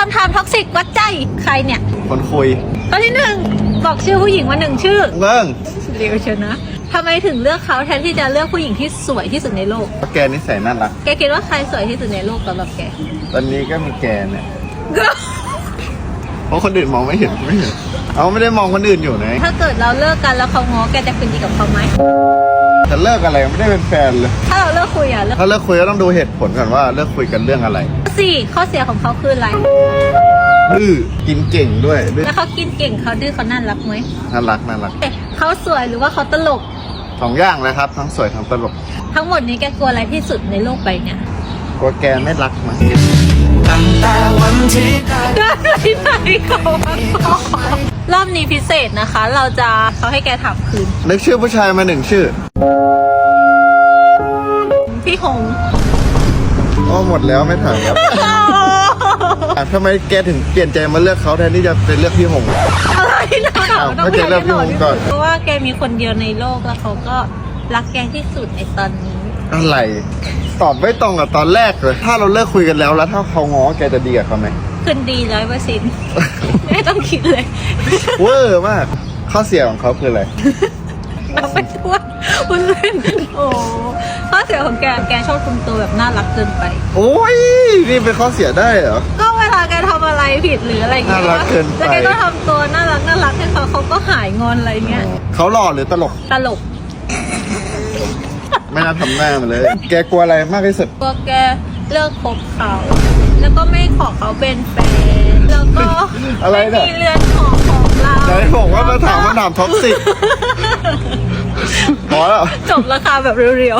คำถามท็อกซิกวัดใจใครเนี่ย คนคุยข้อที่หนึ่งบอกชื่อผู้หญิงมาหนึ่งชื่อเรื่องเร็วเชียวนะทำไมถึงเลือกเขาแทนที่จะเลือกผู้หญิงที่สวยที่สุดในโลก แกนิสัยน่ารัก แกคิดว่าใครสวยที่สุดในโลกสำหรับแกตอนนี้ก็มีแกเนี่ยเพราะคนอื่นมองไม่เห็นไม่เห็น เอาไม่ได้มองคนอื่นอยู่นะถ้าเกิดเราเลิกกันแล้วเขาง้อแกจะคืนดีกับเขาไหม จะเลิกอะไรไม่ได้เป็นแฟนเลย ถ้าเราเลิกคุยอะเลิกถ้าเลิกคุยก็ต้องดูเหตุผลก่อนว่าเลิกคุยกันเรื่องอะไรสี่ข้อเสียของเขาคืออะไรดื้อกินเก่งด้วยดื้อแล้วเขากินเก่งเขาดื้อเขาน่ารักไหมน่ารักน่ารักเอ๊ะเขาสวยหรือว่าเขาตลกสองอย่างเลยครับ ทั้งสวยทั้งตลก ทั้งหมดนี้แกกลัวอะไรที่สุดในโลกใบเนี้ยกลัวแกไม่รักมั้งตั้งแต่วันที่ได้เดินไปไหนเขา รอบนี้พิเศษนะคะ เราจะเขาให้แกถามคืน นึกชื่อผู้ชายมาหนึ่งชื่อพี่หงอ๋อหมดแล้วไม่ถามแล้วอะทำไมแกถึงเปลี่ยนใจมาเลือกเขาแทนที่จะเป็นเลือกพี่หง อะไรนะอ้าวไม่เจอเรื่องพี่หงก่อนเพราะว่าแกมีคนเดียวในโลกแล้วเขาก็รักแกที่สุดในตอนนี้ อะไร ตอบไม่ตรงกับตอนแรกเลย ถ้าเราเลิกคุยกันแล้วแล้วถ้าเขาง้อแกจะดีกับเขาไหมคืนดีร้อยเปอร์เซ็นต์ไม่ต้องคิดเลย เวอร์มาก ข้อเสียของเขาคืออะไรเราไปทั่วบนเล่นโอ้ข้อเสียของแกแกชอบคุมตัวแบบน่ารักเกินไป โอ้ยนี่เป็นข้อเสียได้เหรอ ก็เวลาแกทำอะไรผิดหรืออะไรเงี้ยน่ารักเกินไป แล้วแกก็ทำตัวน่ารักน่ารักให้เขาเขาก็หายงอนอะไรเงี้ยเขาหล่อหรือตลก ตลก ไม่น่าทำหน้ามาเลย แกกลัวอะไรมากที่สุดพวกแกเลิกคบเขา แล้วก็ไม่ขอเขาเป็นแฟน แล้วก็อะไรไม่เนี่ย มีเรือนหอของเราไหนบอกว่ามาถามคำถามท็อกซิกพอแล้ว จบราคาแบบเรียว